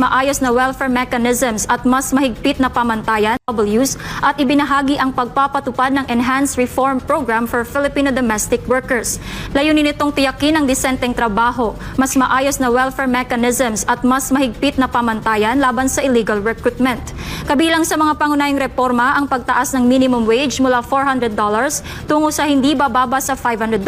maayos na welfare mechanisms at mas mahigpit na pamantayan Ws at ibinahagi ang pagpapatupad ng Enhanced Reform Program for Filipino Domestic Workers. Layunin nitong tiyakin ang disenteng trabaho, mas maayos na welfare mechanisms at mas mahigpit na pamantayan laban sa illegal recruitment. Kabilang sa mga pangunahing reforma ang pagtaas ng minimum wage mula $400 tungo sa hindi bababa sa $500,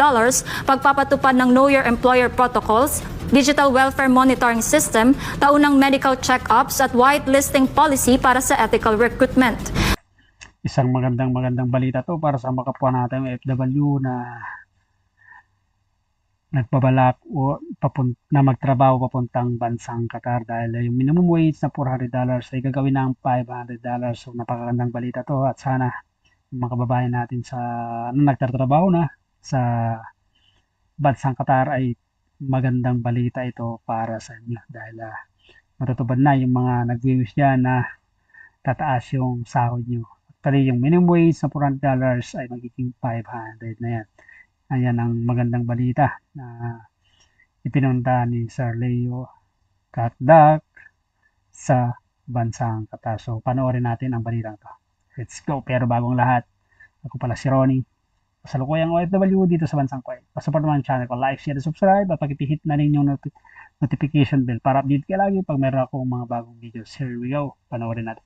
pagpapatupad ng Know Your Employer protocols, digital welfare monitoring system, taunang medical check-ups at whitelisting policy para sa ethical recruitment. isang magandang magandang balita to para sa mga kapwa natin FW na nagbabalak o papun- na magtrabaho papuntang bansang Qatar dahil yung minimum wage na $400 ay gagawin ng $500 so napakagandang balita to at sana yung mga kababayan natin sa na nagtatrabaho na sa bansang Qatar ay magandang balita ito para sa inyo dahil ah, matutupad na yung mga nag-wish dyan na tataas yung sahod nyo Actually, yung minimum wage na $400 ay magiging 500 na yan. Ayan ang magandang balita na ipinunta ni Sir Leo Katdak sa bansang Qatar. So, panoorin natin ang balitang to. Let's go. Pero bagong lahat, ako pala si Ronnie. Pasalukuyang OFW dito sa bansang Kuwait. Pasupport naman ang channel ko. Like, share, subscribe at pakipihit na rin yung noti- notification bell para update ka lagi pag meron akong mga bagong videos. Here we go. Panoorin natin.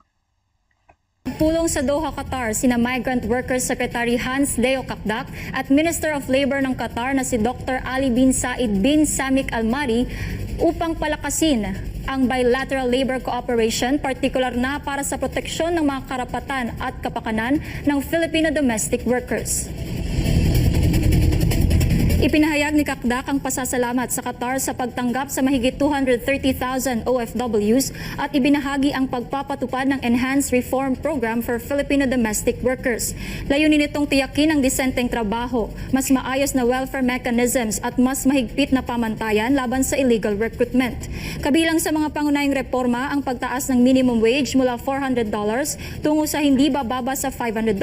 Pulong sa Doha, Qatar, sina Migrant Workers Secretary Hans Leo Kakdak at Minister of Labor ng Qatar na si Dr. Ali bin Said bin Samik Al Mari upang palakasin ang bilateral labor cooperation, partikular na para sa proteksyon ng mga karapatan at kapakanan ng Filipino domestic workers. Ipinahayag ni Kakdak ang pasasalamat sa Qatar sa pagtanggap sa mahigit 230,000 OFWs at ibinahagi ang pagpapatupad ng Enhanced Reform Program for Filipino Domestic Workers. Layunin nitong tiyakin ang disenteng trabaho, mas maayos na welfare mechanisms at mas mahigpit na pamantayan laban sa illegal recruitment. Kabilang sa mga pangunahing reforma ang pagtaas ng minimum wage mula $400 tungo sa hindi bababa sa $500,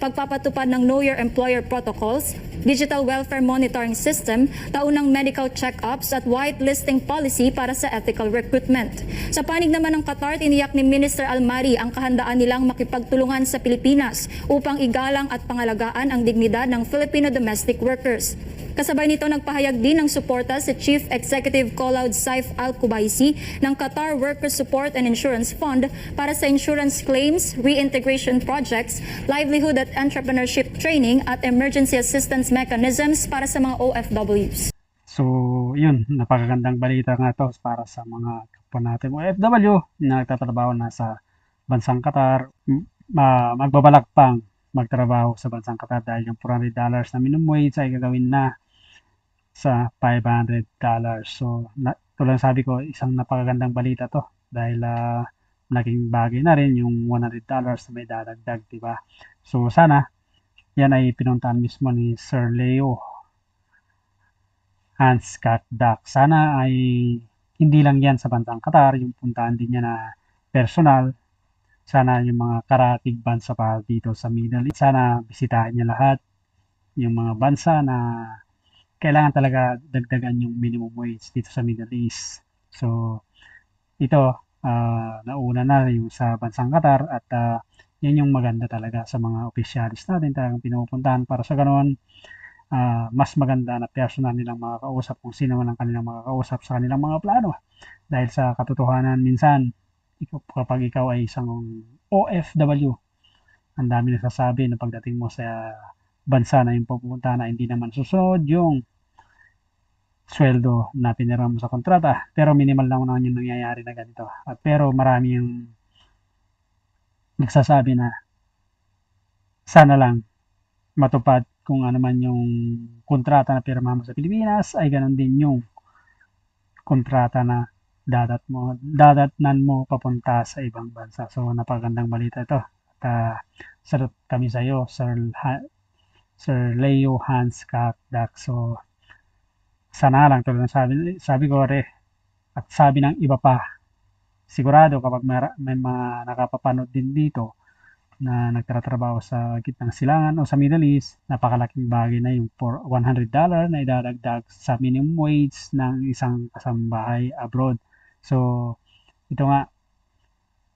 pagpapatupad ng Know Your Employer protocols, digital welfare monitoring system, taunang medical check-ups at whitelisting policy para sa ethical recruitment. Sa panig naman ng Qatar, tiniyak ni Minister Almari ang kahandaan nilang makipagtulungan sa Pilipinas upang igalang at pangalagaan ang dignidad ng Filipino domestic workers. Kasabay nito nagpahayag din ng suporta si Chief Executive Colaud Saif Al Kubaisi ng Qatar Workers Support and Insurance Fund para sa insurance claims, reintegration projects, livelihood at entrepreneurship training at emergency assistance mechanisms para sa mga OFWs. So, yun, napakagandang balita nga to para sa mga kapwa natin OFW na nagtatrabaho na sa bansang Qatar. Ma- magbabalak pang magtrabaho sa bansang Qatar dahil yung $400 na minimum wage ay gagawin na sa $500. So, na, tulad sabi ko, isang napakagandang balita to dahil ah, malaking bagay na rin yung $100 na may dadagdag, di ba? So, sana yan ay pinuntahan mismo ni Sir Leo Hans Katdak. Sana ay hindi lang yan sa bansang Qatar, yung puntahan din niya na personal. Sana yung mga karatig bansa pa dito sa Middle East. Sana bisitahin niya lahat yung mga bansa na kailangan talaga dagdagan yung minimum wage dito sa Middle East. So, ito, ah, nauna na yung sa bansang Qatar at ah, yan yung maganda talaga sa mga opisyalis natin talagang pinupuntahan para sa ganoon ah, mas maganda na personal nilang makakausap kung sino man ang kanilang makakausap sa kanilang mga plano. Dahil sa katotohanan minsan, kapag ikaw ay isang OFW, ang dami nasasabi na pagdating mo sa bansa na yung pupunta na hindi naman susunod yung sweldo na pinira mo sa kontrata. Pero minimal lang naman yung nangyayari na ganito. At pero marami yung nagsasabi na sana lang matupad kung ano man yung kontrata na pirma mo sa Pilipinas ay ganun din yung kontrata na dadat mo dadatnan mo papunta sa ibang bansa. So napakagandang balita ito. At uh, salute kami sa iyo, Sir Sir Leo Hans Kakdak. So sana lang tulad ng sabi sabi ko re at sabi ng iba pa sigurado kapag may, may mga nakapapanood din dito na nagtatrabaho sa gitnang silangan o sa Middle East, napakalaking bagay na yung for $100 na idadagdag sa minimum wage ng isang kasambahay abroad. So, ito nga,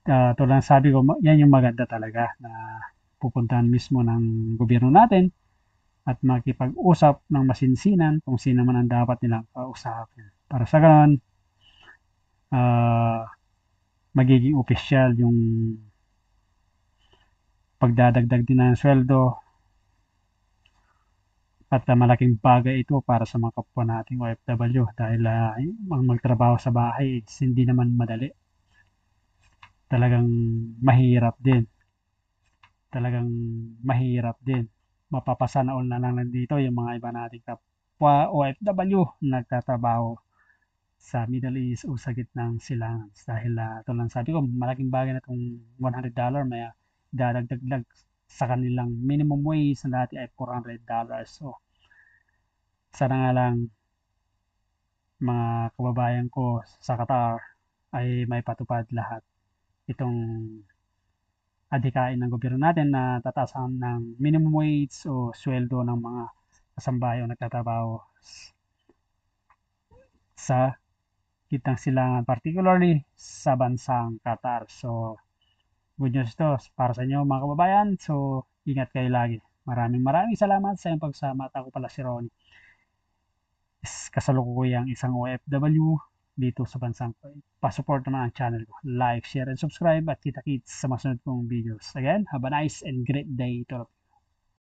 ah, tulad ng sabi ko, yan yung maganda talaga na pupuntahan mismo ng gobyerno natin at makipag-usap ng masinsinan kung sino man ang dapat nilang kausapin. Para sa ganon, ah, magiging opisyal yung pagdadagdag din ng sweldo at ah, malaking bagay ito para sa mga kapwa nating OFW dahil ah, ang magtrabaho sa bahay hindi naman madali. Talagang mahirap din. Talagang mahirap din. Mapapasana all na lang nandito yung mga iba nating kapwa OFW na nagtatrabaho sa Middle East o sa gitnang silangan. Dahil uh, ito lang sabi ko, malaking bagay na itong $100 may ah, dadagdag sa kanilang minimum wage na dati ay $400. So, sana nga lang mga kababayan ko sa Qatar ay may patupad lahat itong adhikain ng gobyerno natin na tatasan ng minimum wage o sweldo ng mga kasambahay o nagtatrabaho sa kitang silangan, particularly sa bansang Qatar. So, good news to para sa inyo mga kababayan. So, ingat kayo lagi. Maraming maraming salamat sa iyong pagsama. At ako pala si Ronnie. Kasalukuyang isang OFW dito sa bansang. Pa-support naman ang channel ko. Like, share, and subscribe at kita-kits sa masunod kong videos. Again, have a nice and great day to all.